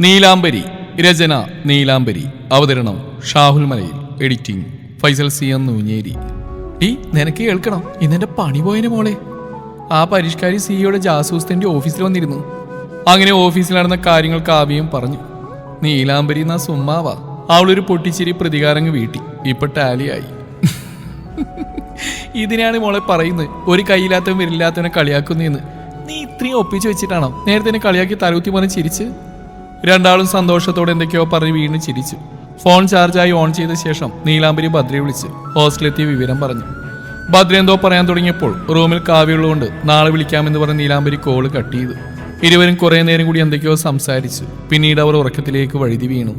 നീലാംബരി രചന നീലാംബരി അവതരണം Shahul Malayil editing Faisal C M Noonjeri. ഈ നിനക്ക് കേൾക്കണം ഇന്നെന്റെ പണി പോയതിന് മോളെ. ആ പരിഷ്കാരി സിഇയുടെ ജാസൂസ്തന്റെ ഓഫീസിൽ വന്നിരുന്നു. അങ്ങനെ ഓഫീസിൽ നടന്ന കാര്യങ്ങൾ കാവ്യം പറഞ്ഞു. നീലാംബരി എന്നാ സുമ്മാവാ. അവളൊരു പൊട്ടിച്ചിരി പ്രതികാരങ്ങ് വീട്ടി. ഇപ്പൊ ടാലിയായി. ഇതിനാണ് മോളെ പറയുന്നത്. ഒരു കൈയില്ലാത്തവൻ വരില്ലാത്തവനെ കളിയാക്കുന്നതെന്ന് നീ ഇത്രയും ഒപ്പിച്ചു വെച്ചിട്ടാണോ? നേരത്തെ കളിയാക്കി തലകുത്തി പറഞ്ഞ് ചിരിച്ച്. രണ്ടാളും സന്തോഷത്തോടെ എന്തൊക്കെയോ പറഞ്ഞ് വീണ്ടും ചിരിച്ചു. ഫോൺ ചാർജായി ഓൺ ചെയ്ത ശേഷം നീലാംബരി ഭദ്രയെ വിളിച്ച് ഹോസ്റ്റലെത്തിയ വിവരം പറഞ്ഞു. ഭദ്ര എന്തോ പറയാൻ തുടങ്ങിയപ്പോൾ റൂമിൽ കാവ്യമുള്ളതുകൊണ്ട് നാളെ വിളിക്കാമെന്ന് പറഞ്ഞ് നീലാംബരി കോൾ കട്ട് ചെയ്തു. ഇരുവരും കുറേ നേരം കൂടി എന്തൊക്കെയോ സംസാരിച്ചു. പിന്നീട് അവർ ഉറക്കത്തിലേക്ക് വഴുതി വീണു.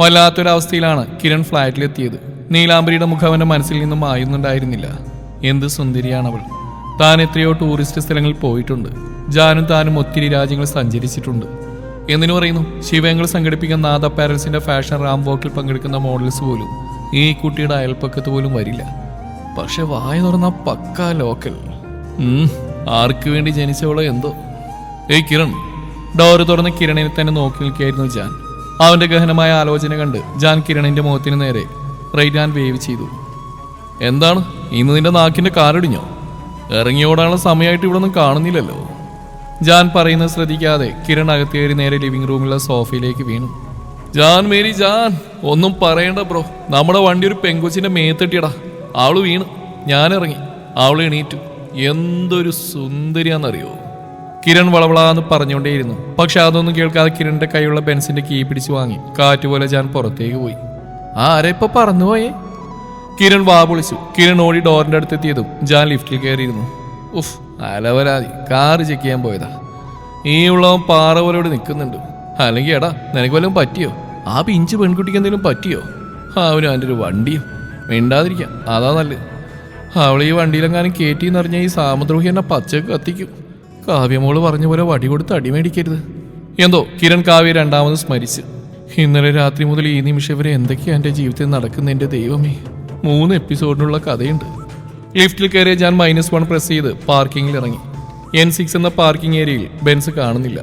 വല്ലാത്തൊരവസ്ഥയിലാണ് കിരൺ ഫ്ലാറ്റിലെത്തിയത്. നീലാംബരിയുടെ മുഖം അവന്റെ മനസ്സിൽ നിന്നും മായുന്നുണ്ടായിരുന്നില്ല. എന്ത് സുന്ദരിയാണവൾ. താൻ എത്രയോ ടൂറിസ്റ്റ് സ്ഥലങ്ങളിൽ പോയിട്ടുണ്ട്. ജാനും താനും ഒത്തിരി രാജ്യങ്ങൾ സഞ്ചരിച്ചിട്ടുണ്ട്. എന്തിനു പറയുന്നു ശിവങ്ങൾ സംഘടിപ്പിക്കുന്ന നാദ പാരൽസിന്റെ ഫാഷൻ റാം വോക്കിൽ പങ്കെടുക്കുന്ന മോഡൽസ് പോലും ഈ കുട്ടിയുടെ അയൽപ്പക്കത്ത് പോലും വരില്ല. പക്ഷെ വായ തുറന്ന പക്ക ലോക്കൽ. ആർക്ക് വേണ്ടി ജനിച്ചവളോ എന്തോ. ഏയ് കിരൺ ഡോറ് തുറന്ന് കിരണിനെ തന്നെ നോക്കി നിൽക്കുകയായിരുന്നു ജാൻ. അവന്റെ ഗഹനമായ ആലോചന കണ്ട് ജാൻ കിരണിന്റെ മുഖത്തിന് നേരെ റൈറ്റ് ഹാൻഡ് വേവ് ചെയ്തു. എന്താണ്? ഇന്ന് നിന്റെ നാക്കിന്റെ കാറിടിഞ്ഞോ ഇറങ്ങി ഓടാനുള്ള സമയമായിട്ട് ഇവിടെ ഒന്നും കാണുന്നില്ലല്ലോ. ജാൻ പറയുന്നത് ശ്രദ്ധിക്കാതെ കിരൺ അകത്തേറി നേരെ ലിവിംഗ് റൂമിലെ സോഫയിലേക്ക് വീണു. ജാൻ മേരി ജാൻ. ഒന്നും പറയണ്ട ബ്രോ. നമ്മുടെ വണ്ടി ഒരു പെങ്കുച്ചിന്റെ മേത്തിട്ടിയടാ. അവൾ വീണ്. ഞാൻ ഇറങ്ങി അവൾ എണീറ്റു. എന്തൊരു സുന്ദരിയാന്നറിയോ കിരൺ വളവളാന്ന് പറഞ്ഞുകൊണ്ടേയിരുന്നു. പക്ഷെ അതൊന്നും കേൾക്കാതെ കിരണിന്റെ കൈയുള്ള ബെൻസിന്റെ കീ പിടിച്ചു വാങ്ങി. കാറ്റുപോലെ ജാൻ പുറത്തേക്ക് പോയി. ആരെ ഇപ്പൊ പറന്നുപോയേ കിരൺ വാ പൊളിച്ചു. കിരൺ ഓടി ഡോറിന്റെ അടുത്തെത്തിയതും ജാൻ ലിഫ്റ്റിൽ കയറിയിരുന്നു. ഉഫ് അലവരാതി കാറ് ചെക്ക് ചെയ്യാൻ പോയതാ. ഈ ഉള്ളവൻ പാറ പോലോട് നിൽക്കുന്നുണ്ട് അല്ലെങ്കിൽ എടാ നിനക്ക് വല്ലതും പറ്റിയോ? ആ പിഞ്ച് പെൺകുട്ടിക്ക് എന്തെങ്കിലും പറ്റിയോ? അവനും അവന്റെ ഒരു വണ്ടിയും. മിണ്ടാതിരിക്കാം അതാ നല്ലത്. അവൾ ഈ വണ്ടിയിലെങ്ങാനും കയറ്റി എന്നറിഞ്ഞ ഈ സാമദ്രോഹി എന്നെ പച്ചക്ക് കത്തിക്കും. കാവ്യമോൾ പറഞ്ഞ പോലെ വടി കൊടുത്ത് അടിമേടിക്കരുത് എന്തോ കിരൺ കാവ്യ രണ്ടാമത് സ്മരിച്ച്. ഇന്നലെ രാത്രി മുതൽ ഈ നിമിഷം വരെ എന്തൊക്കെയാ എന്റെ ജീവിതത്തിൽ നടക്കുന്ന എന്റെ ദൈവമേ? മൂന്ന് എപ്പിസോഡിനുള്ള കഥയുണ്ട്. ലിഫ്റ്റിൽ കയറി ഞാൻ മൈനസ് വൺ പ്രസ് ചെയ്ത് പാർക്കിങ്ങിൽ ഇറങ്ങി എൻ സിക്സ് എന്ന പാർക്കിംഗ് ഏരിയയിൽ ബെൻസ് കാണുന്നില്ല.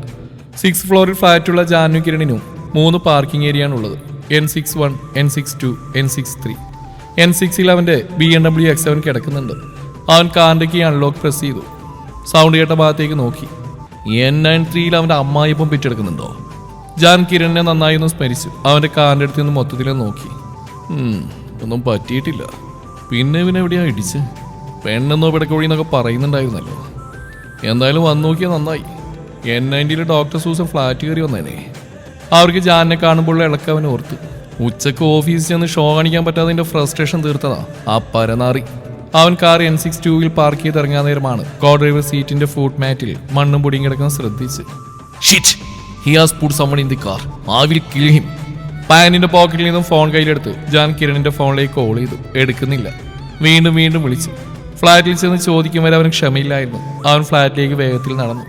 സിക്സ് ഫ്ലോറിൽ ഫ്ലാറ്റുള്ള ജാനു കിരണിനും മൂന്ന് parking ഏരിയയാണുള്ളത് N six one N six two N six three N സിക്സിൽ അവന്റെ B M W X seven കിടക്കുന്നുണ്ട്. അവൻ കാറിന്റെ കീ അൺലോക്ക് പ്രസ് ചെയ്തു. സൗണ്ട് കേട്ട ഭാഗത്തേക്ക് നോക്കി. എൻ നയൻ ത്രീയിൽ അവന്റെ അമ്മായിപ്പം പിറ്റെടുക്കുന്നുണ്ടോ? ജാൻ കിരണിനെ നന്നായി ഒന്ന് സ്മരിച്ചു. അവന്റെ കാറിന്റെ അടുത്ത് നിന്ന് മൊത്തത്തിൽ നോക്കി. ഒന്നും പറ്റിയിട്ടില്ല. പിന്നെ പിന്നെ എവിടെയാ ഇടിച്ച്? പെണ്ണെന്നോ പിടക്കോഴി എന്നൊക്കെ പറയുന്നുണ്ടായിരുന്നല്ലോ. എന്തായാലും വന്നു നോക്കിയാൽ നന്നായി. എൻ നയന്റിയിൽ ഡോക്ടർ സൂസൻ ഫ്ലാറ്റ് കയറി വന്നേനെ. അവർക്ക് ജാനെ കാണുമ്പോഴുള്ള ഇളക്കം അവൻ ഓർത്ത്. ഉച്ചയ്ക്ക് ഓഫീസിൽ ചെന്ന് ഷോ കാണിക്കാൻ പറ്റാതെ ഫ്രസ്ട്രേഷൻ തീർത്തതാ. ആ പരനാറി. അവൻ കാർ എൻ സിക്സ് ടൂവിൽ പാർക്ക് ചെയ്ത് ഇറങ്ങാൻ നേരമാണ്. കോ ഡ്രൈവർ സീറ്റിന്റെ ഫുഡ് മാറ്റിൽ മണ്ണും പൊടിയും കിടക്കുന്ന ശ്രദ്ധിച്ച്. Shit in the car him പാനിന്റെ പോക്കറ്റിൽ നിന്നും ഫോൺ കയ്യിലെടുത്ത് ജാൻ കിരണിന്റെ ഫോണിലേക്ക് കോൾ ചെയ്തു. എടുക്കുന്നില്ല. വീണ്ടും വീണ്ടും വിളിച്ചു. ഫ്ലാറ്റിൽ ചെന്ന് ചോദിക്കും വരെ അവന് ക്ഷമയില്ലായിരുന്നു. അവൻ ഫ്ലാറ്റിലേക്ക് വേഗത്തിൽ നടന്നു.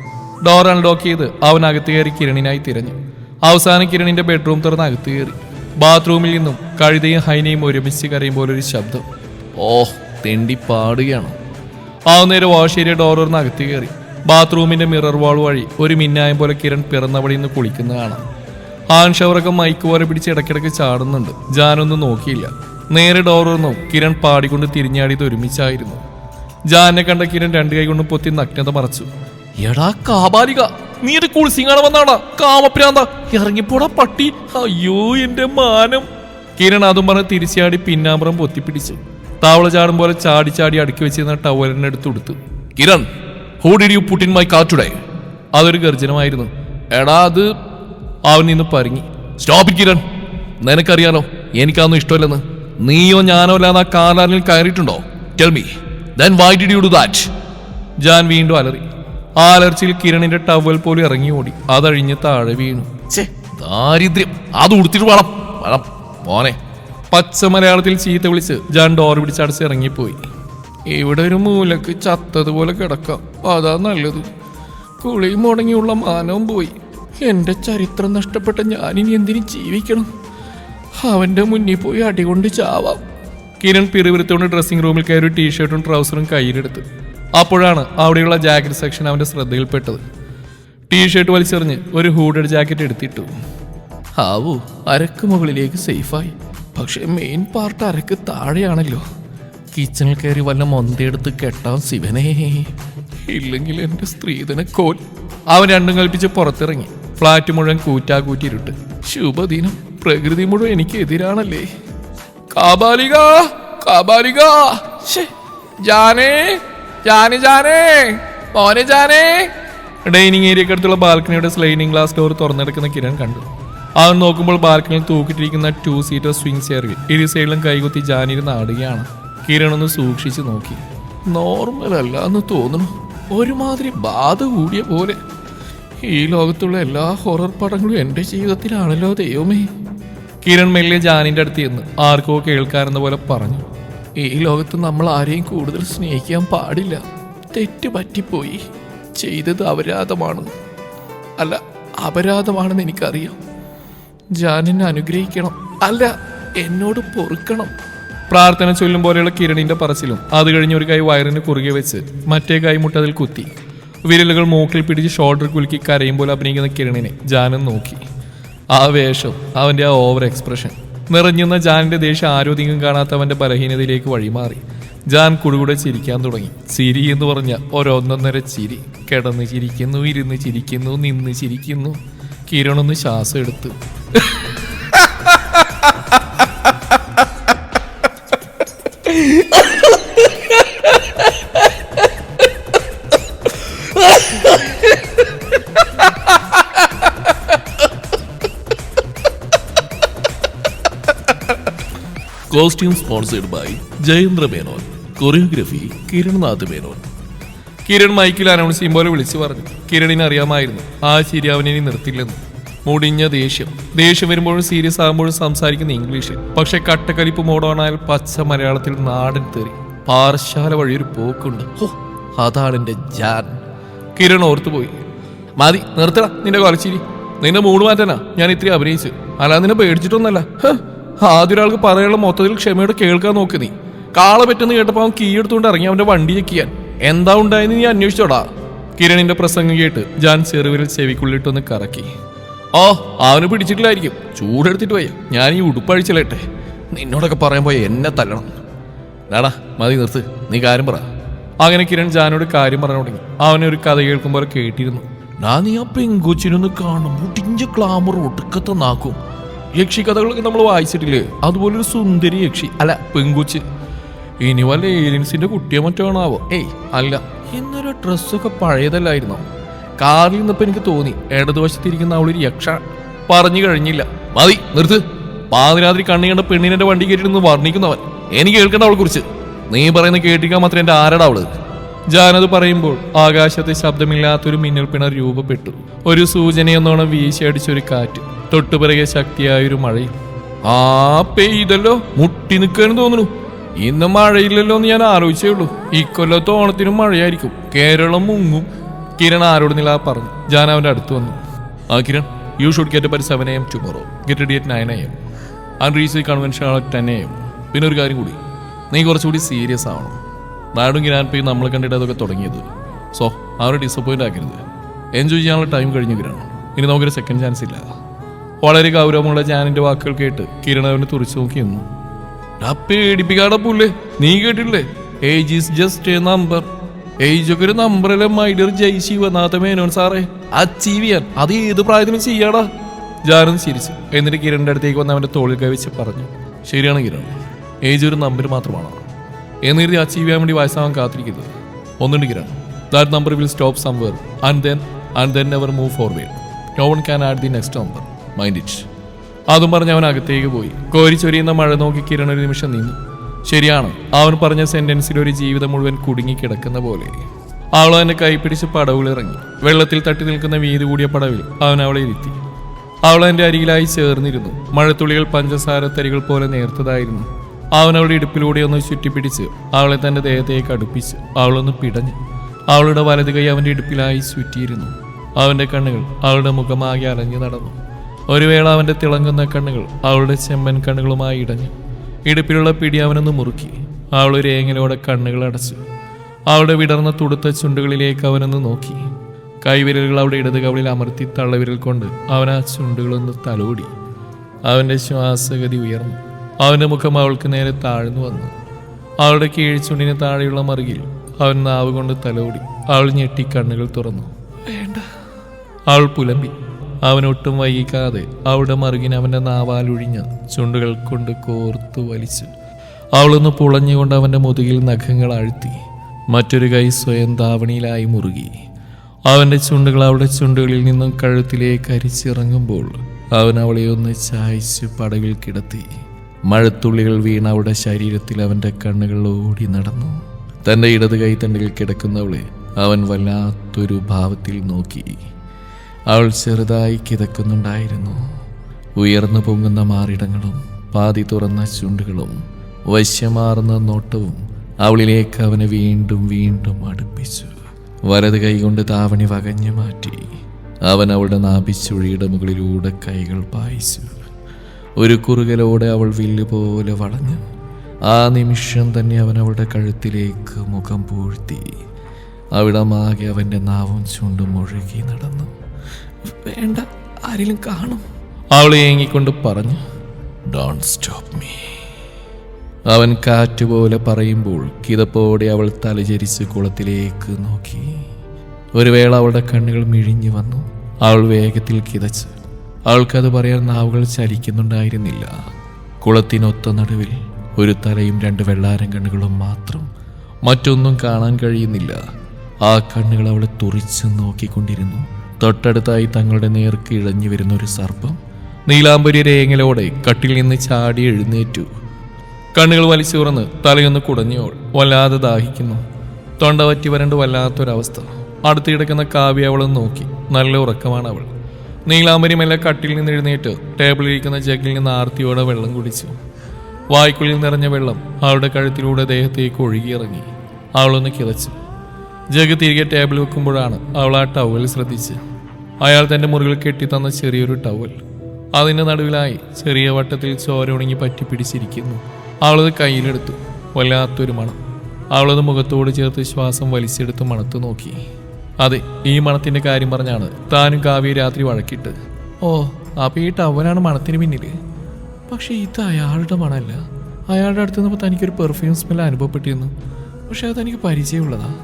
ഡോർ അൺലോക്ക് ചെയ്ത് അവൻ അകത്ത് കയറി കിരണിനായി തിരഞ്ഞു. അവസാനം കിരണിന്റെ ബെഡ്റൂം തുറന്ന് അകത്ത് കയറി. ബാത്റൂമിൽ നിന്നും കഴുതയും ഹൈനയും ഒരുമിച്ച് കരയുമ്പോൾ ഒരു ശബ്ദം. ഓഹ് തെണ്ടി പാടുകയാണ്. ആ നേരം വാഷേരിയ ഡോർ തുറന്ന് അകത്ത് കയറി. ബാത്റൂമിന്റെ മിറർ വാൾ വഴി ഒരു മിന്നായം പോലെ കിരൺ പിറന്നവടി നിന്ന് കുളിക്കുന്ന കാണാം. ആൺ ഷവറൊക്കെ മൈക്ക് പോലെ പിടിച്ച് ഇടയ്ക്കിടയ്ക്ക് ചാടുന്നുണ്ട്. ജാനൊന്നും നോക്കിയില്ല. നേരെ ഡോർ തുറന്നു കിരൺ പാടിക്കൊണ്ട് തിരിഞ്ഞാടിയത് ഒരുമിച്ചായിരുന്നു. ജാനെ കണ്ട കിരൺ രണ്ടു കൈ കൊണ്ട് പൊത്തി നഗ്നത മറച്ചു. എടാ കാബാലിക നീ ഒരു കുളിസിങ്ങാണ് വന്നാണ് കാമപ്രാന്ത ഇറങ്ങിപ്പോടാ പട്ടി. അയ്യോ എന്റെ മാനം. കിരൺ അതും പറഞ്ഞ് തിരിച്ചാടി പിന്നാമ്പുറം പൊത്തിപ്പിടിച്ചു. താവള ചാടും പോലെ ചാടി ചാടി അടുക്കി വെച്ചിരുന്ന ടവലിനെ എടുത്തു കൊടുത്തു Kiran who did you put in my car അതൊരു ഗർജനമായിരുന്നു. എടാ അത് അവൻ നിന്ന് പറഞ്ഞു സ്റ്റോപ്പ് കിരൺ. നിനക്കറിയാലോ എനിക്കതൊന്നും ഇഷ്ടമല്ലെന്ന്. നീയോ ഞാനോ അല്ലാതെ ആ കാലാലിൽ കയറിയിട്ടുണ്ടോ? Tell me then why did you do that Jan വീണ്ടും അലറി. ആ അലർച്ചയിൽ കിരണിന്റെ ടവൽ പോലും ഇറങ്ങി ഓടി. അതഴിഞ്ഞ് താഴെ വീണു. ദാരിദ്ര്യം. അത് ഉടുത്തിട്ട് വളം വളം മോനെ. പച്ച മലയാളത്തിൽ ചീത്ത വിളിച്ച് ജാൻ ഡോർ പിടിച്ചടച്ച് ഇറങ്ങിപ്പോയി. ഇവിടെ ഒരു മൂലക്ക് ചത്തതുപോലെ കിടക്കാം. അതാ നല്ലത്. കുളിയും മുടങ്ങിയുള്ള മാനവും പോയി. എന്റെ ചരിത്രം നഷ്ടപ്പെട്ട ഞാനിനി എന്തിനു ജീവിക്കണം? അവന്റെ മുന്നിൽ പോയി അടികൊണ്ട് ചാവാം. കിരൺ പിറിവിരുത്തോണ്ട് ഡ്രസ്സിംഗ് റൂമിൽ കയറി ടീഷർട്ടും ട്രൗസറും കയ്യിലെടുത്തു. അപ്പോഴാണ് അവിടെയുള്ള ജാക്കറ്റ് സെക്ഷൻ അവന്റെ ശ്രദ്ധയിൽപ്പെട്ടത്. ടീഷർട്ട് വലിച്ചെറിഞ്ഞ് ഒരു ഹൂഡഡ് ജാക്കറ്റ് എടുത്തിട്ടു. ആവൂ അരക്ക് മുകളിലേക്ക് സേഫായി. പക്ഷേ മെയിൻ പാർട്ട് അരക്ക് താഴെയാണല്ലോ. കിച്ചണിൽ കയറി വല്ല മൊന്തയെടുത്ത് കെട്ടാൻ ശിവനേ. ഇല്ലെങ്കിൽ എന്റെ സ്ത്രീധന കോൽ. അവൻ രണ്ടും കൽപ്പിച്ച് പുറത്തിറങ്ങി. ഫ്ലാറ്റ് മുഴുവൻ കൂറ്റാ കൂറ്റിരുട്ട് ശുഭദിനം. പ്രകൃതി മുഴുവൻ എനിക്ക് എതിരാണല്ലേ കാബാലിക കാബാലിക. ജാനേ ജാനെ ജാനേ മോനെ ജാനേ. ഡൈനിങ് ഏരിയക്കടുത്തുള്ള ബാൽക്കണിയുടെ സ്ലൈഡിംഗ് ഗ്ലാസ് ഡോർ തുറന്നെടുക്കുന്ന കിരൺ കണ്ടു. അത് നോക്കുമ്പോൾ ബാൽക്കണിയിൽ തൂക്കിട്ടിരിക്കുന്ന ടു സീറ്റർ സ്വിംഗ് ചെയറിൽ ഇരു സൈഡിലും കൈകുത്തി ജാനിരുന്ന് ആടുകയാണ് കിരൺ ഒന്ന് സൂക്ഷിച്ചു നോക്കി. നോർമൽ അല്ല എന്ന് തോന്നുന്നു. ഒരുമാതിരി ബാധ കൂടിയ പോലെ. ഈ ലോകത്തുള്ള എല്ലാ ഹൊറർ പടങ്ങളും എന്റെ ജീവിതത്തിലാണല്ലോ ദൈവമേ. കിരൺ മെല്ലെ ജാനിന്റെ അടുത്ത് ചെന്ന് ആർക്കോ കേൾക്കാനെന്ന പോലെ പറഞ്ഞു. ഈ ലോകത്ത് നമ്മൾ ആരെയും കൂടുതൽ സ്നേഹിക്കാൻ പാടില്ല. തെറ്റ് പറ്റിപ്പോയി. ചെയ്തത് അപരാധമാണ് അല്ല അപരാധമാണെന്ന് എനിക്കറിയാം. ജാനിനെ അനുഗ്രഹിക്കണം. അല്ല എന്നോട് പൊറുക്കണം. പ്രാർത്ഥന ചൊല്ലും പോലെയുള്ള കിരണിന്റെ പറച്ചിലും അത് കഴിഞ്ഞ ഒരു കൈ വയറിന് കുറുകെ വെച്ച് മറ്റേ കൈ മുട്ടതിൽ കുത്തി. വിരലുകൾ മൂക്കിൽ പിടിച്ച് ഷോൾഡർ കുലുക്കി കരയും പോലെ അഭിനയിക്കുന്ന കിരണിനെ ജാനൻ നോക്കി. ആ വേഷം അവന്റെ ആ ഓവർ എക്സ്പ്രഷൻ നിറഞ്ഞുന്ന ജാനിന്റെ ദേഷ്യം ആരോധികം കാണാത്തവന്റെ ബലഹീനതയിലേക്ക് വഴിമാറി. ജാൻ കുടുകൂടെ ചിരിക്കാൻ തുടങ്ങി. ചിരി എന്ന് പറഞ്ഞ ഒരൊന്നൊന്നര ചിരി. കിടന്ന് ചിരിക്കുന്നു ഇരുന്ന് ചിരിക്കുന്നു നിന്ന് ചിരിക്കുന്നു. കിരണൊന്ന് ശ്വാസം എടുത്തു. Costume sponsored by Jayendra Menon choreography Kirannath Menon. Kiran Michael announce ചെയ്യും പോലെ വിളിച്ചു പറഞ്ഞു. കിരണിന് അറിയാമായിരുന്നു. ആ ശരി അവനെ നിർത്തില്ലെന്ന്. മുടിഞ്ഞ ദേഷ്യം. ദേഷ്യം വരുമ്പോഴും സീരിയസ് ആകുമ്പോഴും സംസാരിക്കുന്ന ഇംഗ്ലീഷിൽ പക്ഷെ കട്ടക്കലിപ്പ് മോഡോണായാൽ പച്ച മലയാളത്തിൽ നാടൻ തെറി. വഴി ഒരു പോക്കുണ്ട്. അതാണ് എന്റെ ജാൻ. കിരൺ ഓർത്തുപോയി. മതി നിർത്തണ നിന്റെ കൊലച്ചിരി നിന്റെ മൂഡ് മാറ്റാനാ ഞാൻ ഇത്രയും അഭിനയിച്ചു അല്ലാതെ നിന്നെ പേടിച്ചിട്ടൊന്നല്ല ആദ്യ ഒരാൾക്ക് പറയാനുള്ള മൊത്തത്തിൽ ക്ഷമയോടെ കേൾക്കാൻ നോക്ക് നീ. കാള പറ്റുന്ന കേട്ടപ്പോ അവൻ കീ എടുത്തുകൊണ്ട് ഇറങ്ങി അവന്റെ വണ്ടി ചെക്കിയാൻ എന്താ ഉണ്ടായെന്ന് നീ അന്വേഷിച്ചോടാ. കിരണിന്റെ പ്രസംഗം കേട്ട് ജാൻ ചെറുവിരൽ ചെവിക്കുള്ളിട്ടൊന്ന് കറക്കി. ഓ അവന് പിടിച്ചിട്ടില്ലായിരിക്കും. ചൂടെടുത്തിട്ട് പോയ. ഞാൻ ഈ ഉടുപ്പഴിച്ചിലട്ടെ നിന്നോടൊക്കെ പറയാൻ പോയ എന്നെ തല്ലണം. ഡാടാ മതി നിർത്ത്. നീ കാര്യം പറ. അങ്ങനെ കിരൺ ജാനോട് കാര്യം പറഞ്ഞു തുടങ്ങി. അവനെ ഒരു കഥ കേൾക്കുമ്പോൾ കേട്ടിരുന്നു. ഞാൻ നീ ആ പെങ്കൊച്ചിനൊന്ന് കാണും മുടിഞ്ച ക്ലാമർ ഒടുക്കത്തെ നാക്കും. യക്ഷി കഥകളൊക്കെ നമ്മൾ വായിച്ചിട്ടില്ലേ? അതുപോലെ ഒരു സുന്ദരി യക്ഷി. അല്ല പെങ്കുച്ച്. ഇനി വല്ല ഏലിയൻസിന്റെ കുട്ടിയെ മറ്റാണാവോ ഏയ് അല്ല. ഇന്നൊരു ഡ്രസ്സൊക്കെ പഴയതല്ലായിരുന്നു? കാറിൽ നിന്നപ്പോ എനിക്ക് തോന്നി ഇടതുവശത്തിരിക്കുന്ന അവളൊരു യക്ഷ. പറഞ്ഞു കഴിഞ്ഞില്ല. മതി നിർത്ത്. പാതിരാത്രി കണ്ണി കണ്ട പെണ്ണിനെ വണ്ടി കയറ്റിരുന്ന് വർണിക്കുന്നവൻ. എനിക്ക് കേൾക്കണ്ട അവളെ കുറിച്ച് നീ പറയുന്ന കേട്ടിക്കാൻ മാത്രം എന്റെ ആരടാ അവൾ? ജാനത് പറയുമ്പോൾ ആകാശത്തെ ശബ്ദമില്ലാത്തൊരു മിന്നൽ പിണർ രൂപപ്പെട്ടു. ഒരു സൂചനയെന്നോണം വീശിയടിച്ചൊരു കാറ്റ്. തൊട്ടുപിറകെ ശക്തിയായൊരു മഴയും. ആ പെയ്തല്ലോ മുട്ടി നിൽക്കാനും തോന്നുന്നു. ഇന്ന് മഴയില്ലല്ലോ എന്ന് ഞാൻ ആലോചിച്ചേ ഉള്ളൂ. ഈ ഇക്കൊല്ലത്തെ ഓണത്തിനും മഴയായിരിക്കും. കേരളം മുങ്ങും. കിരൺ ആരോട് നില പറഞ്ഞു. ഞാൻ അവന്റെ അടുത്ത് വന്നു. ആ Kiran you should get by seven A M tomorrow get there at nine A M and convention ten A M പിന്നെ ഒരു കാര്യം കൂടി. നീ കുറച്ചുകൂടി സീരിയസ് ആവണം. നാടും ഗ്രാൻഡ് പേ നമ്മൾ കണ്ടിട്ട് അതൊക്കെ തുടങ്ങിയത്. സോ അവരെ ഡിസപ്പോയിന്റ് ആക്കരുത്. എൻജോയ് ചെയ്യാനുള്ള ടൈം കഴിഞ്ഞു കിരൺ. ഇനി നമുക്കൊരു സെക്കൻഡ് ചാൻസ് ഇല്ല. വളരെ ഗൗരവമുള്ള ജാനിന്റെ വാക്കുകൾ കേട്ട് കിരൺ അവനെ തുറച്ചു നോക്കി നിന്നു. "ഡാ പേടിപ്പിക്കാടെ പുല്ലേ. നീ കേട്ടില്ലേ age is just a number age ഒക്കെ ഒരു നമ്പറല്ലേ മൈഡിയർ ജയ് ശിവനാഥ മേനോൻ സാറേ? അച്ചീവ് ചെയ്യാൻ. അത് ഏത് പ്രായത്തിനും ചെയ്യാടാ? ജാനൻ ചിരിച്ചു. എന്നിട്ട് കിരണിന്റെ അടുത്തേക്ക് വന്ന് അവന്റെ തോളിൽ കൈവച്ച് പറഞ്ഞു. ശരിയാണ് കിരൺ. ഏജ് ഒരു നമ്പർ മാത്രമാണ്. എന്നിരുത്തി അച്ചീവ് ചെയ്യാൻ വേണ്ടി വയസ്സാവാൻ കാത്തിരിക്കുന്നത് ഒന്നുണ്ട് Kiran. That number will stop somewhere and then and then never move forward no one can add the next number mind it അതും പറഞ്ഞ് അവൻ അകത്തേക്ക് പോയി. കോരി ചൊരിയുന്ന മഴ നോക്കി കിരൺ ഒരു നിമിഷം നിന്നു. ശരിയാണ് അവൻ പറഞ്ഞ സെന്റൻസിൽ ഒരു ജീവിതം മുഴുവൻ കുടുങ്ങി കിടക്കുന്ന പോലെ. അവൾ അവനെ കൈപ്പിടിച്ച് പടവിലിറങ്ങി വെള്ളത്തിൽ തട്ടി നിൽക്കുന്ന വീതി കൂടിയ പടവിൽ അവൻ അവളെ ഇരുത്തി. അവൾ എന്റെ അരികിലായി ചേർന്നിരുന്നു. മഴത്തുള്ളികൾ പഞ്ചസാര തരികൾ പോലെ നേർത്തതായിരുന്നു. അവൻ അവളുടെ ഇടുപ്പിലൂടെ ഒന്ന് ചുറ്റിപ്പിടിച്ച് അവളെ തന്റെ ദേഹത്തേക്ക് അടുപ്പിച്ച് അവളൊന്ന് പിടഞ്ഞു അവളുടെ വലത് കൈ അവന്റെ ഇടുപ്പിലായി ചുറ്റിയിരുന്നു. അവന്റെ കണ്ണുകൾ അവളുടെ മുഖമാകെ അലഞ്ഞു നടന്നു. ഒരു വേള അവന്റെ തിളങ്ങുന്ന കണ്ണുകൾ അവളുടെ ചെമ്മൻ കണ്ണുകളുമായി ഇടഞ്ഞു. ഇടുപ്പിലുള്ള പിടി അവനൊന്ന് മുറുക്കി. അവൾ ഒരു ഏങ്ങലോടെ കണ്ണുകൾ അടച്ചു. അവളുടെ വിടർന്ന തുടുത്ത ചുണ്ടുകളിലേക്ക് അവനൊന്ന് നോക്കി. കൈവിരലുകൾ അവളുടെ ഇടത് കവളിൽ അമർത്തി തള്ളവിരൽ കൊണ്ട് അവൻ ആ ചുണ്ടുകളൊന്ന് തലോടി. അവന്റെ ശ്വാസഗതി ഉയർന്നു. അവന്റെ മുഖം അവൾക്ക് നേരെ താഴ്ന്നു വന്നു. അവളുടെ കീഴ്ചുണ്ടിന് താഴെയുള്ള മറുകിൽ അവൻ നാവ് കൊണ്ട് തലോടി. അവൾ ഞെട്ടി കണ്ണുകൾ തുറന്നു. വേണ്ട. അവൾ പുലമ്പി. അവനൊട്ടും വൈകിക്കാതെ അവിടെ മറുകിന് അവന്റെ നാവാലൊഴിഞ്ഞ ചുണ്ടുകൾ കൊണ്ട് കോർത്തു വലിച്ചു. അവളൊന്ന് പുളഞ്ഞുകൊണ്ട് അവന്റെ മുതുകിൽ നഖങ്ങൾ അഴുത്തി മറ്റൊരു കൈ സ്വയം ധാവണിയിലായി മുറുകി. അവന്റെ ചുണ്ടുകൾ അവളുടെ ചുണ്ടുകളിൽ നിന്നും കഴുത്തിലേക്ക് അരിച്ചിറങ്ങുമ്പോൾ അവൻ അവളെ ഒന്ന് ചായച്ചു പടവിൽ കിടത്തി. മഴത്തുള്ളികൾ വീണ അവളുടെ ശരീരത്തിൽ അവന്റെ കണ്ണുകൾ ഓടി നടന്നു. തന്റെ ഇടത് കൈത്തണ്ടിൽ കിടക്കുന്നവളെ അവൻ വല്ലാത്തൊരു ഭാവത്തിൽ നോക്കി. അവൾ ചെറുതായി കിതക്കുന്നുണ്ടായിരുന്നു. ഉയർന്നു പൊങ്ങുന്ന മാറിടങ്ങളും പാതി തുറന്ന ചുണ്ടുകളും വശ്യമാർന്ന നോട്ടവും അവളിലേക്ക് അവനെ വീണ്ടും വീണ്ടും അടുപ്പിച്ചു. വലത് കൈകൊണ്ട് താവണി വകഞ്ഞു മാറ്റി അവൻ അവളുടെ നാഭിച്ചുഴിയുടെ മുകളിലൂടെ കൈകൾ പായിച്ചു. ഒരു കുറുകലോടെ അവൾ വില്ല് പോലെ വളഞ്ഞു. ആ നിമിഷം തന്നെ അവൻ അവളുടെ കഴുത്തിലേക്ക് മുഖം പൂഴ്ത്തി. അവിടമാകെ അവന്റെ നാവും ചുണ്ടും ഒഴുകി നടന്നു. വേണ്ട ആരെങ്കിലും കാണും. അവൾ ഏങ്ങിക്കൊണ്ട് പറഞ്ഞു ഡോണ്ട് സ്റ്റോപ്പ് മീ അവൻ കാറ്റുപോലെ പറയുമ്പോൾ കിതപ്പോടെ അവൾ തലചരിച്ച് കുളത്തിലേക്ക് നോക്കി. ഒരു വേള അവളുടെ കണ്ണുകൾ മിഴിഞ്ഞു വന്നു. അവൾ വേഗത്തിൽ കിതച്ച്. അവൾക്കത് പറയാൻ നാവുകൾ ചലിക്കുന്നുണ്ടായിരുന്നില്ല. കുളത്തിനൊത്ത നടുവിൽ ഒരു തലയും രണ്ട് വെള്ളാരം കണ്ണുകളും മാത്രം മറ്റൊന്നും കാണാൻ കഴിയുന്നില്ല. ആ കണ്ണുകൾ അവളെ തുറിച്ച് നോക്കിക്കൊണ്ടിരുന്നു. തൊട്ടടുത്തായി തങ്ങളുടെ നേർക്ക് ഇഴഞ്ഞു വരുന്ന ഒരു സർപ്പം നീലാംബരി രേങ്ങലോടെ കട്ടിൽ നിന്ന് ചാടി എഴുന്നേറ്റു. കണ്ണുകൾ വലിച്ചു തുറന്ന് തലയൊന്ന് കുടഞ്ഞോൾ വല്ലാതെ ദാഹിക്കുന്നു. തൊണ്ട വറ്റി വരണ്ട് വല്ലാത്തൊരവസ്ഥ. അടുത്ത് കിടക്കുന്ന കാവ്യ അവളെ നോക്കി. നല്ല ഉറക്കമാണ് അവൾ. നീലാംബരി മെല്ലെ കട്ടിൽ നിന്ന് എഴുന്നേറ്റ് ടേബിളിലിരിക്കുന്ന ജഗ്ഗിൽ നിന്ന് ആർത്തിയോടെ വെള്ളം കുടിച്ചു. വായ്ക്കുള്ളിൽ നിറഞ്ഞ വെള്ളം അവളുടെ കഴുത്തിലൂടെ ദേഹത്തേക്ക് ഒഴുകിയിറങ്ങി. അവളൊന്ന് കിതച്ചു. ജഗ് തിരികെ ടേബിൾ വെക്കുമ്പോഴാണ് അവൾ ആ ടവൽ ശ്രദ്ധിച്ച് അയാൾ തന്റെ മുറികൾ കെട്ടിത്തന്ന ചെറിയൊരു ടവൽ അതിന്റെ നടുവിലായി ചെറിയ വട്ടത്തിൽ ചോര ഉണങ്ങി പറ്റി പിടിച്ചിരിക്കുന്നു. അവളത് കയ്യിലെടുത്തു. വല്ലാത്തൊരു മണം. അവളത് മുഖത്തോട് ചേർത്ത് ശ്വാസം വലിച്ചെടുത്ത് മണത്ത് നോക്കി. അതെ ഈ മണത്തിന്റെ കാര്യം പറഞ്ഞാണ് താനും കാവ്യ രാത്രി വഴക്കിട്ട്. ഓ അപ്പൊ ഈ ടവലാണ് മണത്തിന് പിന്നിൽ പക്ഷെ ഇത് അയാളുടെ മണമല്ല. അയാളുടെ അടുത്ത് നിന്നപ്പോൾ തനിക്കൊരു പെർഫ്യൂം സ്മെൽ അനുഭവപ്പെട്ടിരുന്നു. പക്ഷേ അത് തനിക്ക് പരിചയമുള്ളതാ.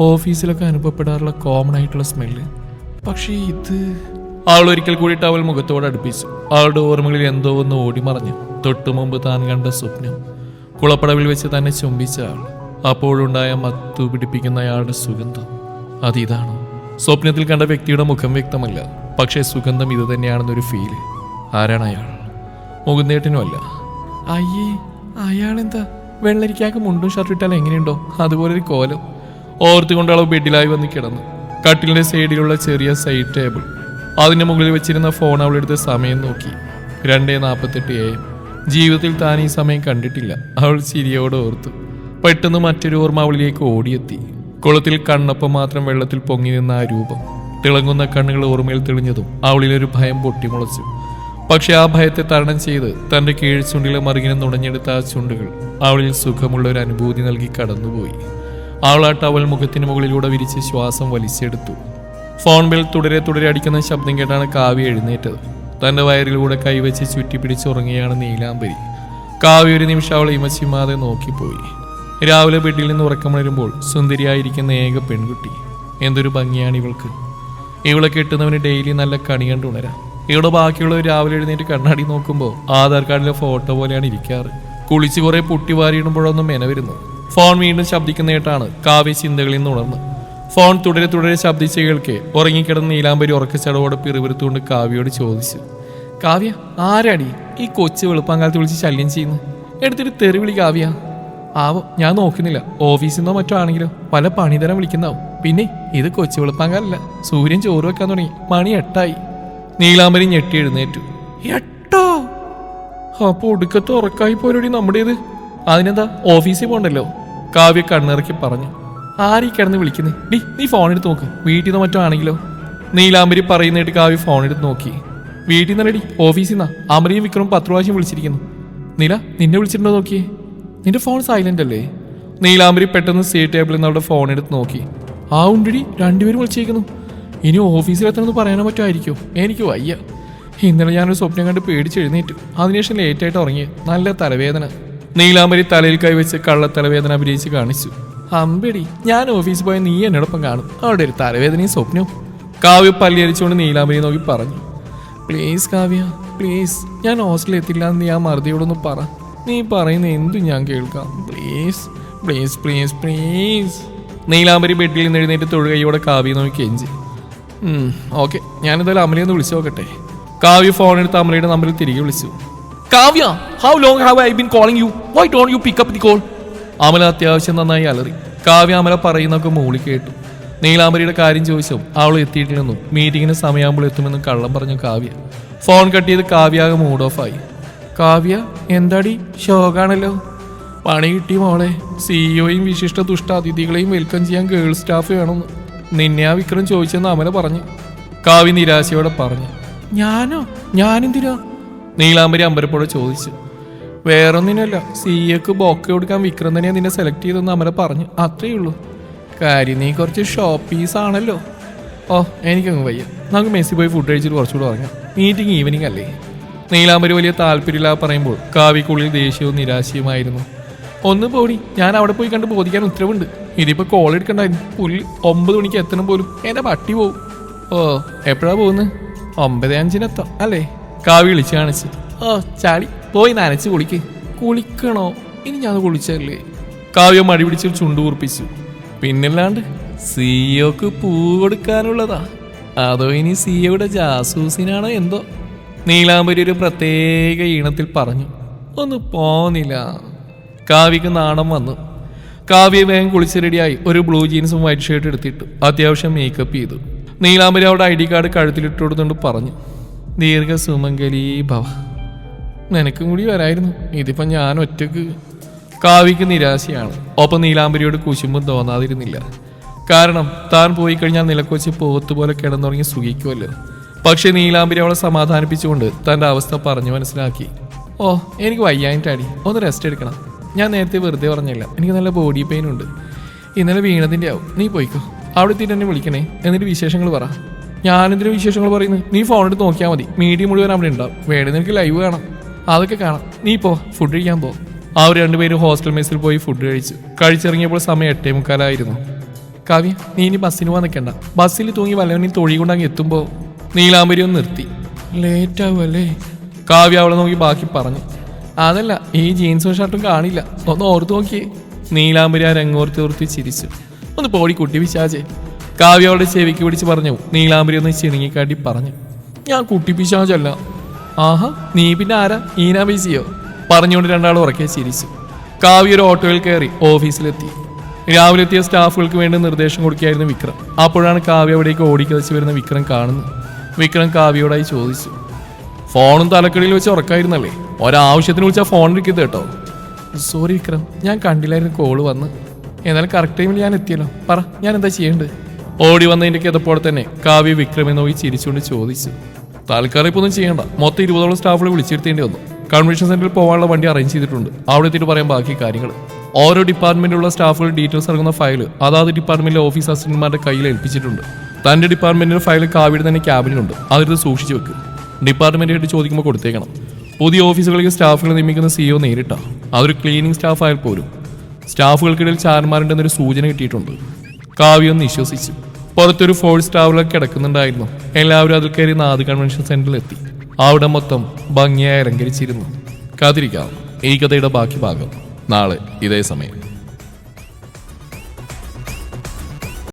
ഓഫീസിലൊക്കെ അനുഭവപ്പെടാറുള്ള കോമൺ ആയിട്ടുള്ള സ്മെല്ല് പക്ഷേ ഇത് ആൾ ഒരിക്കൽ കൂടി ടവൽ മുഖത്തോട് അടുപ്പിച്ചു. അവളുടെ ഓർമ്മകളിൽ എന്തോ ഒന്ന് ഓടിമറഞ്ഞു തൊട്ടു മുമ്പ് താൻ കണ്ട സ്വപ്നം. കുളപ്പടവിൽ വെച്ച് തന്നെ ചുംബിച്ച ആൾ. അപ്പോഴുണ്ടായ മത്തു പിടിപ്പിക്കുന്ന അയാളുടെ സുഗന്ധം. അതിതാണ്. സ്വപ്നത്തിൽ കണ്ട വ്യക്തിയുടെ മുഖം വ്യക്തമല്ല. പക്ഷേ സുഗന്ധം ഇത് തന്നെയാണെന്നൊരു ഫീൽ ആരാണ് അയാൾ? മുകുന്ദേട്ടനുമല്ല. അയ്യേ അയാളെന്താ? വെള്ളരിക്കാക്ക് മുണ്ടും ഷർട്ടിട്ടാൽ എങ്ങനെയുണ്ടോ? അതുപോലൊരു കോലം. ഓർത്തുകൊണ്ട് അവൾ ബെഡിലായി വന്ന് കിടന്നു. കട്ടിലിന്റെ സൈഡിലുള്ള ചെറിയ സൈഡ് ടേബിൾ അതിന്റെ മുകളിൽ വെച്ചിരുന്ന ഫോൺ അവളെടുത്ത് സമയം നോക്കി. രണ്ടേ നാൽപ്പത്തെട്ട് എ ജീവിതത്തിൽ താൻ ഈ സമയം കണ്ടിട്ടില്ല. അവൾ ചിരിയോടെ ഓർത്തു. പെട്ടെന്ന് മറ്റൊരു ഓർമ്മ അവളിലേക്ക് ഓടിയെത്തി. കുളത്തിൽ കണ്ണപ്പം മാത്രം വെള്ളത്തിൽ പൊങ്ങി നിന്ന ആ രൂപം. തിളങ്ങുന്ന കണ്ണുകൾ ഓർമ്മയിൽ തെളിഞ്ഞതും അവളിലൊരു ഭയം പൊട്ടിമുളച്ചു. പക്ഷെ ആ ഭയത്തെ തരണം ചെയ്ത് തന്റെ കീഴ്ചുണ്ടിലെ മറുകിനെ നുണഞ്ഞെടുത്ത ആ ചുണ്ടുകൾ അവളിൽ സുഖമുള്ള ഒരു അനുഭൂതി നൽകി കടന്നുപോയി. അവൾ ആ ടവൽ മുഖത്തിന് മുകളിലൂടെ വിരിച്ച് ശ്വാസം വലിച്ചെടുത്തു. ഫോൺ ബിൽ തുടരെ തുടരെ അടിക്കുന്ന ശബ്ദം കേട്ടാണ് കാവ്യ എഴുന്നേറ്റത്. തന്റെ വയറിലൂടെ കൈവച്ച് ചുറ്റിപ്പിടിച്ചുറങ്ങിയാണ് നീലാംബരി. കാവ്യ ഒരു നിമിഷം അവളെ ഇമച്ചിമാതെ നോക്കിപ്പോയി. രാവിലെ ബെഡിൽ നിന്ന് ഉറക്കമുണരുമ്പോൾ സുന്ദരിയായിരിക്കുന്ന ഏക പെൺകുട്ടി. എന്തൊരു ഭംഗിയാണ് ഇവൾക്ക്. ഇവളെ കെട്ടുന്നവന് ഡെയിലി നല്ല കണി കണ്ട് ഉണരാം. ഇവിടെ ബാക്കിയുള്ളവർ രാവിലെ എഴുന്നേറ്റ് കണ്ണാടി നോക്കുമ്പോൾ ആധാർ കാർഡിലെ ഫോട്ടോ പോലെയാണ് ഇരിക്കാറ്. കുളിച്ച് കുറെ പൊട്ടി വാരിയിടുമ്പോഴൊന്നും മെന വരുന്നു ഫോൺ വീണ്ടും ശബ്ദിക്കുന്ന കേട്ടാണ് കാവ്യ ചിന്തകളിൽ നിന്ന് ഉണർന്ന് ഫോൺ തുടരെ തുടരെ ശബ്ദിച്ച കേൾക്കെ ഉറങ്ങിക്കിടന്ന് നീലാംബരി ഉറക്കച്ചടവോടെ പിറുപിറുത്തുകൊണ്ട് കാവ്യയോട് ചോദിച്ചു. കാവ്യ ആരാടി ഈ കൊച്ചു വെളുപ്പാങ്കാലത്ത് വിളിച്ച് ശല്യം ചെയ്യുന്നു? എടുത്തിട്ട് തെറി വിളി കാവ്യ. ആവോ ഞാൻ നോക്കുന്നില്ല. ഓഫീസിൽ നിന്നോ മറ്റോ ആണെങ്കിലോ പല പണിതരം വിളിക്കുന്നാവും. പിന്നെ ഇത് കൊച്ചു വെളുപ്പാങ്കാലല്ല. സൂര്യൻ ചോറ് വെക്കാൻ തുടങ്ങി. മണി എട്ടായി. നീലാംബരി ഞെട്ടി എഴുന്നേറ്റു. എട്ടോ? അപ്പൊ ഒടുക്കത്ത് ഉറക്കായി പോരടി നമ്മുടേത്. അതിനെന്താ ഓഫീസിൽ പോണ്ടല്ലോ? കാവ്യ കണ്ണിറക്കി പറഞ്ഞു ആരീ കിടന്ന് വിളിക്കുന്നേ? ഡി നീ ഫോൺ എടുത്ത് നോക്ക്. വീട്ടിൽ നിന്ന് മറ്റോ ആണെങ്കിലോ? നീലാംബരി പറയുന്നിട്ട് കാവ്യ ഫോൺ എടുത്ത് നോക്കി. വീട്ടിൽ നിന്നല്ലടി ഓഫീസിൽ നിന്നാ. അമരിയും വിക്രമും പത്ത് പ്രാവശ്യം വിളിച്ചിരിക്കുന്നു. നീല നിന്നെ വിളിച്ചിട്ടുണ്ടോ നോക്കിയേ? നിന്റെ ഫോൺ സൈലന്റ് അല്ലേ? നീലാമ്പരി പെട്ടെന്ന് സീ ടേബിളിൽ നിന്ന് അവിടെ ഫോൺ എടുത്ത് നോക്കി. ആ ഉണ്ടടി രണ്ടുപേരും വിളിച്ചേക്കുന്നു ഇനി ഓഫീസിൽ എത്തണമെന്ന് പറയാനോ ആയിരിക്കും? എനിക്ക് വയ്യ. ഇന്നലെ ഞാനൊരു സ്വപ്നം കണ്ട് പേടിച്ച് എഴുന്നേറ്റു. അതിനുശേഷം ലേറ്റായിട്ട് ഉറങ്ങി. നല്ല തലവേദന. നീലാംബരി തലയിൽ കൈവച്ച് കള്ളത്തലവേദന അഭിനയിച്ച് കാണിച്ചു. അമ്പടി ഞാൻ ഓഫീസിൽ പോയ നീ എന്നോടൊപ്പം കാണും. അവിടെ ഒരു തലവേദനയും സ്വപ്നവും. കാവ്യ പല്ലിയരിച്ചുകൊണ്ട് നീലാംബരി നോക്കി പറഞ്ഞു. പ്ലീസ് കാവ്യ പ്ലീസ് ഞാൻ ഹോസ്റ്റലിൽ എത്തില്ല എന്ന് ഞാൻ മറുതിയോടൊന്ന് പറ. നീ പറയുന്ന എന്തും ഞാൻ കേൾക്കാം. Please please please please Neelambari ബെഡിൽ നിന്ന് എഴുന്നേറ്റ് തൊഴുകയോടെ കാവ്യ നോക്കി കെഞ്ചി. ഓക്കെ. ഞാനെന്തായാലും അമലയെ ഒന്ന് വിളിച്ചു നോക്കട്ടെ. കാവ്യ ഫോൺ എടുത്ത് അമലയുടെ നമ്പറിൽ തിരികെ വിളിച്ചു. Kavya how long have I been calling you why don't you pick up the call Amala അത്യാവശ്യം നന്നായി അലറി. കാവ്യ അമല പറയുന്നൊക്കെ മൂളി കേട്ടു. നീലാംബരിയുടെ കാര്യം ചോദിച്ചു അവൾ എത്തിയിട്ടില്ലെന്നും മീറ്റിങ്ങിന് സമയമാകുമ്പോൾ എത്തുമെന്നും കള്ളം പറഞ്ഞു കാവ്യ. ഫോൺ കട്ട് ചെയ്ത് കാവ്യാകെ മൂഡ് ഓഫ് ആയി. കാവ്യ എന്താടി? ഷോകാണല്ലോ പണി കിട്ടി മോളെ. സിഇഒയും വിശിഷ്ട ദുഷ്ട അതിഥികളെയും വെൽക്കം ചെയ്യാൻ ഗേൾ സ്റ്റാഫ് വേണമെന്ന്. നിന്നെ ആ വിക്രം ചോദിച്ചെന്ന് അമല പറഞ്ഞു. കാവ്യ നിരാശയോടെ പറഞ്ഞു. ഞാനോ? ഞാനെന്തിനാ? നീലാംബരി അമ്പരപ്പോടെ ചോദിച്ചു. വേറൊന്നിനല്ല എക്ക് ബൊക്കെ കൊടുക്കാൻ വിക്രം തന്നെയാ നിന്നെ സെലക്ട് ചെയ്തെന്ന് അമര പറഞ്ഞു. അത്രയേ ഉള്ളൂ. കാര്യം നീ കുറച്ച് ഷോപ്പീസ് പീസ് ആണല്ലോ. ഓ എനിക്കങ്ങ് വയ്യ. നമുക്ക് മെസ്സി പോയി ഫുഡ് കഴിച്ചിട്ട് കുറച്ചുകൂടെ ഉറങ്ങാം. മീറ്റിംഗ് ഈവനിങ് അല്ലേ? നീലാംബരി വലിയ താല്പര്യമില്ലാതെ പറയുമ്പോൾ കാവിക്കുള്ളിൽ ദേഷ്യവും നിരാശയുമായിരുന്നു. ഒന്ന് പോടി ഞാൻ അവിടെ പോയി കണ്ട് ബോധിക്കാൻ ഉത്തരവുണ്ട്. ഇതിപ്പോൾ കോൾ എടുക്കണ്ടായിരുന്നു. പുല്ല് ഒമ്പത് മണിക്ക് എത്തണം പോലും. എന്റെ പട്ടി പോവും. ഓ എപ്പോഴാണ് പോകുന്നത്? ഒമ്പത് അഞ്ചിനെത്താം അല്ലേ? കാവി വിളിച്ച് കാണിച്ച് ഓ ചാടി പോയി നനച്ച് കുളിക്ക്. കുളിക്കണോ? ഇനി ഞാൻ കുളിച്ചല്ലേ കാവ്യ മടി പിടിച്ച് ചുണ്ടു കുറിപ്പിച്ചു. പിന്നല്ലാണ്ട് സിഒക്ക് പൂ കൊടുക്കാനുള്ളതാ. അതോ ഇനി സിഒയുടെ ജാസൂസിനാണോ എന്തോ? നീലാംബരി ഒരു പ്രത്യേക ഈണത്തിൽ പറഞ്ഞു. ഒന്ന് പോന്നില്ല. കാവ്യക്ക് നാണം വന്നു. കാവ്യ വേഗം കുളിച്ച് റെഡിയായി. ഒരു ബ്ലൂ ജീൻസും വൈറ്റ് ഷർട്ട് എടുത്തിട്ടു. അത്യാവശ്യം മേക്കപ്പ് ചെയ്തു. നീലാംബരി അവിടെ ഐ ഡി കാർഡ് കഴുത്തിലിട്ട് കൊടുത്തുകൊണ്ട് പറഞ്ഞു. ദീർഘ സുമംഗലീ ഭവ. നിനക്കും കൂടി വരായിരുന്നു. ഇതിപ്പോ ഞാൻ ഒറ്റയ്ക്ക് കാവിക്ക് നിരാശയാണ്. ഒപ്പം നീലാംബരിയോട് കുശുമ്പും തോന്നാതിരുന്നില്ല. കാരണം താൻ പോയി കഴിഞ്ഞാൽ നിലക്കൊച്ച് പോകത്തുപോലെ കിടന്നുറങ്ങി സുഖിക്കുമല്ലോ പക്ഷെ നീലാംബരി അവളെ സമാധാനിപ്പിച്ചുകൊണ്ട് തന്റെ അവസ്ഥ പറഞ്ഞു മനസ്സിലാക്കി. ഓ എനിക്ക് വയ്യായിട്ടാടി ഒന്ന് റെസ്റ്റ് എടുക്കണം. ഞാൻ നേരത്തെ വെറുതെ പറഞ്ഞില്ല. എനിക്ക് നല്ല ബോഡി പെയിൻ ഉണ്ട്. ഇന്നലെ വീണതിന്റെ ആവും. നീ പോയിക്കോ. അവിടെ എത്തിയിട്ട് എന്നെ വിളിക്കണേ. എന്നിട്ട് വിശേഷങ്ങൾ പറ. ഞാനെന്തിനു വിശേഷങ്ങൾ പറയുന്നത് നീ ഫോൺ എടുത്ത് നോക്കിയാൽ മതി. മീഡിയ മുഴുവൻ അവിടെ ഉണ്ടാവും. വേണേ നിനക്ക് ലൈവ് കാണാം. അതൊക്കെ കാണാം. നീ പോ ഫുഡ് കഴിക്കാൻ പോ. അവർ രണ്ടുപേരും ഹോസ്റ്റൽ മെസ്സിൽ പോയി ഫുഡ് കഴിച്ചു. കഴിച്ചിറങ്ങിയപ്പോൾ സമയം എട്ടേ മുക്കാലായിരുന്നു. കാവ്യ നീ ഇനി ബസ്സിന് പോകാൻ നിൽക്കണ്ട ബസ്സിൽ തൂങ്ങി വല്ലവനും തൊഴി കൊണ്ട് അങ്ങ് എത്തുമ്പോൾ നീലാംബരി ഒന്ന് നിർത്തി. ലേറ്റ് ആവുമല്ലേ കാവ്യ അവളെ നോക്കി ബാക്കി പറഞ്ഞു. അതല്ല ഈ ജീൻസും ഷർട്ടും കാണില്ല. ഒന്ന് ഓർത്ത് നോക്കിയേ. നീലാംബരി ആ രംഗോർത്തി ഓർത്തി ചിരിച്ചു. ഒന്ന് പോടി കുട്ടി വിശാചേ കാവ്യ അവളുടെ ചെവിക്ക് പിടിച്ച് പറഞ്ഞു നീലാംബരി ഒന്ന് ചിണുങ്ങിക്കാട്ടി പറഞ്ഞു. ഞാൻ കുട്ടി പിശാചല്ല. ആഹാ നീ പിന്നെ ആരാ? ഈനാ ബീസിയോ? പറഞ്ഞുകൊണ്ട് രണ്ടാളും ഉറക്കെ ചിരിച്ചു. കാവ്യ ഒരു ഓട്ടോയിൽ കയറി ഓഫീസിലെത്തി. രാവിലെ എത്തിയ സ്റ്റാഫുകൾക്ക് വേണ്ടി നിർദ്ദേശം കൊടുക്കുകയായിരുന്നു വിക്രം. അപ്പോഴാണ് കാവ്യ അവിടേക്ക് ഓടിക്കളിച്ച് വരുന്ന വിക്രം കാണുന്നത്. വിക്രം കാവ്യയോടായി ചോദിച്ചു. ഫോണും തലക്കടിയിൽ വെച്ച് ഉറക്കായിരുന്നല്ലേ? ഒരാവശ്യത്തിന് വിളിച്ചാൽ ഫോൺ എടുക്കരുത് കേട്ടോ. സോറി വിക്രം ഞാൻ കണ്ടില്ലായിരുന്നു കോൾ വന്ന്. എന്നാലും കറക്റ്റ് ടൈമിൽ ഞാൻ എത്തിയല്ലോ. പറ ഞാൻ എന്താ ചെയ്യേണ്ടത്? ഓടി വന്നതിന്റെ കിതപ്പോടെ തന്നെ കാവ്യ വിക്രമെ നോക്കി ചിരിച്ചുകൊണ്ട് ചോദിച്ചു. തൽക്കാലം ഇപ്പൊ ഒന്നും ചെയ്യണ്ട. മൊത്തം ഇരുപതോളം സ്റ്റാഫുകളെ വിളിച്ചിരുത്തേണ്ടി വന്നു. കൺവെൻഷൻ സെന്ററിൽ പോകാനുള്ള വണ്ടി അറേഞ്ച് ചെയ്തിട്ടുണ്ട്. അവിടെ എത്തിയിട്ട് പറയാൻ ബാക്കി കാര്യങ്ങൾ. ഓരോ ഡിപ്പാർട്ട്മെന്റിലുള്ള സ്റ്റാഫുകൾ ഡീറ്റെയിൽസ് ഇറങ്ങുന്ന ഫയൽ അതാത് ഡിപ്പാർട്ട്മെന്റിലെ ഓഫീസ് അസിസ്റ്റന്റ്മാരുടെ കയ്യിൽ ഏൽപ്പിച്ചിട്ടുണ്ട്. തന്റെ ഡിപ്പാർട്ട്മെന്റിന്റെ ഫയൽ കാവിയുടെ തന്നെ ക്യാബിനുണ്ട് അതെടുത്ത് സൂക്ഷിച്ചു വെക്ക്. ഡിപ്പാർട്ട്മെന്റ് ചോദിക്കുമ്പോൾ കൊടുത്തേക്കണം. പുതിയ ഓഫീസുകളിലേക്ക് സ്റ്റാഫുകളെ നിയമിക്കുന്ന സിഇഒ നേരിട്ടാ. അതൊരു ക്ലീനിങ് സ്റ്റാഫ് ആയാൽ പോലും. സ്റ്റാഫുകൾക്കിടയിൽ ചാരന്മാരുണ്ടെന്നൊരു സൂചന കിട്ടിയിട്ടുണ്ട്. കാവ്യം വിശ്വസിച്ചു. പുറത്തൊരു ഫോർ സ്റ്റാറുകൾ കിടക്കുന്നുണ്ടായിരുന്നു. എല്ലാവരും അതിൽ കയറി നാദ് കൺവെൻഷൻ സെന്ററിൽ എത്തി. അവിടെ മൊത്തം ഭംഗിയായി അലങ്കരിച്ചിരുന്നു. കാത്തിരിക്കാം. ഈ കഥയുടെ ബാക്കി ഭാഗം നാളെ ഇതേ സമയം.